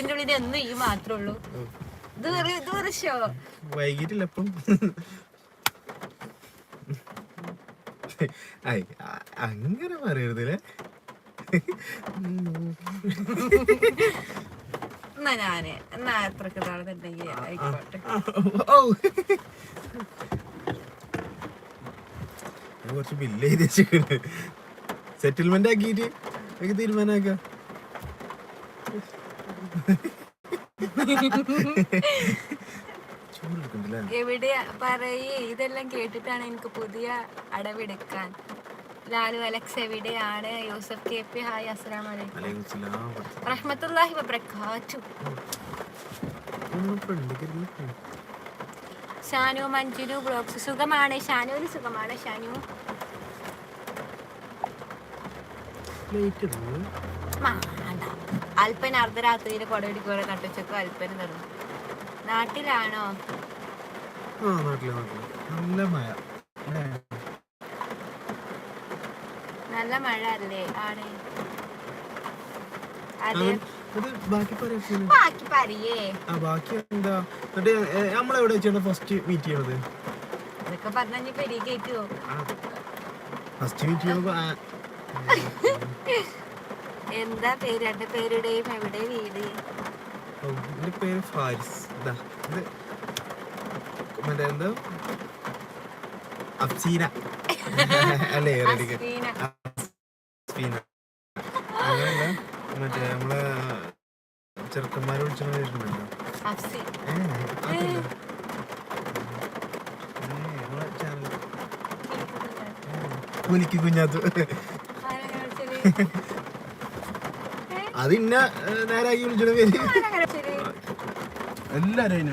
വീടിന്റെ ഉള്ളിൽ എന്നും ഈ മാത്രമേ ഉള്ളൂ. ഇത് വെറു ഇത് വെറു ഷോ വൈകിട്ടില്ല അപ്പം അങ്ങനെ പറയരുതല്ലേ? എന്നാ ഞാൻ എന്നാ അത്രയ്ക്ക് താഴ്ന്നുണ്ടെങ്കിൽ ആയിക്കോട്ടെ. കുറച്ച് ബില്ല് ചെയ്ത് വെച്ചിട്ടുണ്ട് സെറ്റിൽമെന്റ് ആക്കിയിട്ട് എനിക്ക് തീരുമാനമാക്കാം. ചൂടെടുക്കണ്ടല്ലേ എവിടെ പറയേ. ഇതെല്ലാം കേട്ടിട്ടാണ് എനിക്ക് പുതിയ അടവെടുക്കാൻ. ലാലു അലക്സ് എവിടെയാണ്? യൂസഫ് കെ പി ഹായ് അസ്സലാം വലൈക്കും റഹ്മത്തുള്ളാഹി വബറകാത്തു. ഷാനു മഞ്ജുരു ബ്ലോഗ്സ് സുഖമാണ്. ഷാനുവിന് സുഖമാണ്. ഷാനു? മാണ്ട അല്പൻ അർദ്ധരാത്രിയിൽ കൊടപിടിക്കോടെ നട്ടുച്ചക്ക് അല്പന് നടന്നു നാട്ടിലാണോ? നല്ല മഴ. നല്ല മഴ അല്ലേ? ആണ്. അതെ ബാക്കി പറയാം ബാക്കി എന്താ? എന്നിട്ട് നമ്മളെവിടെ വെച്ചാണ് ഫസ്റ്റ് മീറ്റ് ചെയ്യണത്? ഇതൊക്കെ പറഞ്ഞു ഫസ്റ്റ് മീറ്റ് ചെയ്യുമ്പോ എന്താ പേര്? രണ്ട് പേരുടെയും എവിടെ വീട്? എന്റെ പേര് ഫാരിസ്. മറ്റേ എന്താ? അഫ്സീന. അല്ലേ അഫ്സീന. അങ്ങനല്ല മറ്റേ നമ്മളെ ചെറുക്കന്മാരെ വിളിച്ച കുഞ്ഞാത്തു? അത് ഇന്ന ഏ, നേരാക്കി വിളിച്ചോണ്ട് പേര്? എല്ലാരും?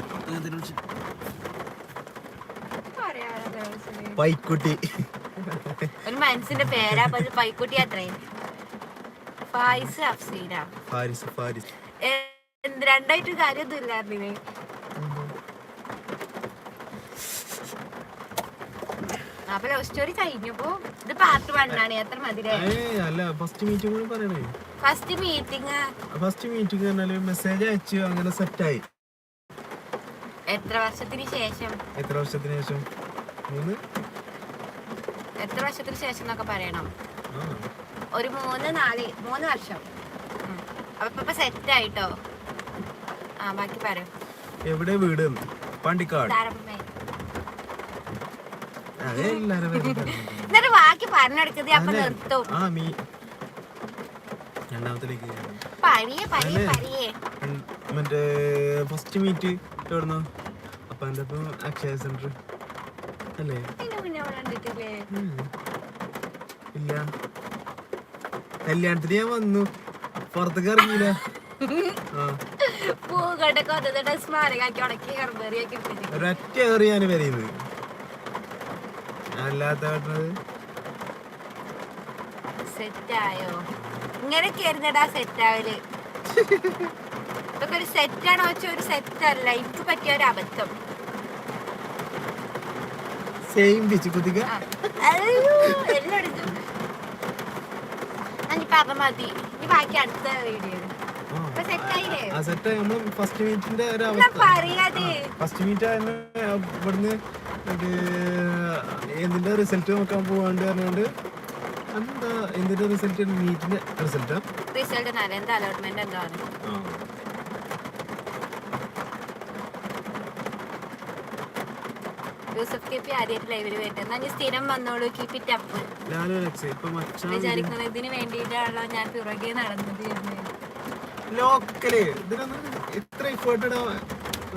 പൈക്കുട്ടി. ഒരു മനസ്സിന്റെ പേരാ പൈക്കുട്ടി അത്രേ ഫായിസ് അഫ്സീന ഫാരിസ് ഫാരിസ്. രണ്ടായിട്ട് കാര്യമൊന്നും ഇല്ലായിരുന്നു അപ്പൊ ലവ് സ്റ്റോറി കഴിഞ്ഞപ്പോ ഇത് പാർട്ട് വൺ ആണ്. എത്ര അല്ല ഫസ്റ്റ് മീറ്റിംഗ് കൂടി പറയണേ. ഫസ്റ്റ് മീറ്റിംഗ് ഫസ്റ്റ് മീറ്റിംഗ് പറഞ്ഞാൽ മെസ്സേജ് അയച്ചു അങ്ങനെ സെറ്റായി എത്ര വർഷത്തിന് ശേഷം? എത്ര വർഷത്തിന് ശേഷം? മൂന്ന്? എത്ര വർഷത്തിന് ശേഷം എന്നൊക്കെ പറയണം. ഒരു മൂന്ന് നാല് മൂന്ന് വർഷം. അപ്പൊ ഇപ്പൊ സെറ്റ് ആയിട്ടോ? ആ ബാക്കി പറയാം. എവിടെ വീട്? പാണ്ടിക്കാട് താരമ്മേ അതെ എല്ലാരും വരുന്നുണ്ട്. എന്നിട്ട് ബാക്കി പറഞ്ഞെടുക്കുന്നത് അപ്പൊ? നിർത്തും. രണ്ടാമത്തിലേക്ക് മറ്റേ ഫസ്റ്റ് മീറ്റ് എവിടുന്നോ അപ്പൊ എന്റെ ഇപ്പൊ അക്ഷയ സെന്റർ അല്ലേ. ഇല്ല. കല്യാണത്തിന് ഞാൻ വന്നു. പുറത്തേക്ക് ഇറങ്ങിയില്ല പൂക്കട്ടൊക്കെ സ്മാരകാക്കി ഉടക്കി ഒരൊറ്റ ഏറിയാണ് വരയുന്നത്. അല്ലാത്ത കാട്ടുന്നത് സെറ്റ് ആയോ ഇങ്ങനെയൊക്കെ ആയിരുന്നടാ സെറ്റ് ആവൽ ഇതൊക്കെ ഒരു സെറ്റ് ആണോ വെച്ചാൽ ഒരു സെറ്റ് അല്ല എനിക്ക് പറ്റിയ ഒരു അബദ്ധം. സെയിം പിച്ച് കുത്തിക്ക. ആ. അയ്യോ, എല്ലാം എടുത്തു ഞാൻ മതി. ഇനി ബാക്കി അടുത്ത വീഡിയോ ഫസ്റ്റ് മീറ്റിന്റെ ഒരു അവസ്ഥ. ഫസ്റ്റ് മീറ്റ് ഇവിടുന്ന് ഇത് എന്തിന്റെ റിസൾട്ട് നോക്കാൻ പോവാണ്ട് പറഞ്ഞുകൊണ്ട് എന്താ എന്തിന്റെ റിസൾട്ട് മീറ്റിന്റെ റിസൾട്ടാ റിസൾട്ട് അലോട്ട്മെന്റ് എന്താണ് യൂസഫ് കെ പി ആദ്യമായിട്ട് ലൈവിൽ വരുന്നത്. എന്നാ സ്ഥിരം വന്നോളൂ കീപ് ഇറ്റ് അപ്പ് വിചാരിക്കുന്നത് ഇതിന് വേണ്ടിയിട്ടാണല്ലോ ഞാൻ പുറകെ നടന്നത് ലോക്കൽ ഇതിനൊന്നും ഇത്ര ഇഫേർട്ട്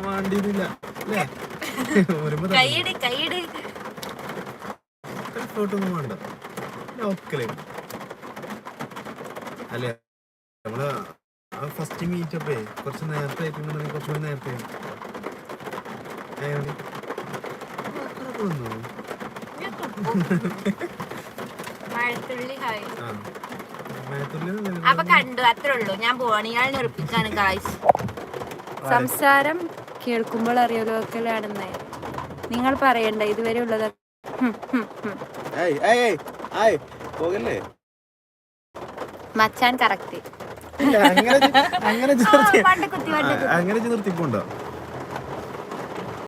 വേണ്ടിയിരുന്നില്ല അല്ലേ? കൈയിട് കൈയിട് വേണ്ട. ലോക്കൽ അല്ലേ? നമ്മൾ ഫസ്റ്റ് മീറ്റ് അപ്പേ കുറച്ച് നേരത്തെ ആയിട്ടുണ്ടെങ്കിൽ കുറച്ചുകൂടി നേരത്തെ. ആ. അപ്പൊ കണ്ടു അത്രേ ഉള്ളൂ. ഞാൻ പോണിയാളിനെ ഉറപ്പിക്കാണ് സംസാരം കേൾക്കുമ്പോൾ അറിയാലോക്കലാണെന്ന് നിങ്ങൾ പറയണ്ട ഇതുവരെ ഉള്ളത്. മച്ചാൻ കറക്റ്റ്. അങ്ങനെ അങ്ങനെ നിർത്തിപ്പോണ്ടോ?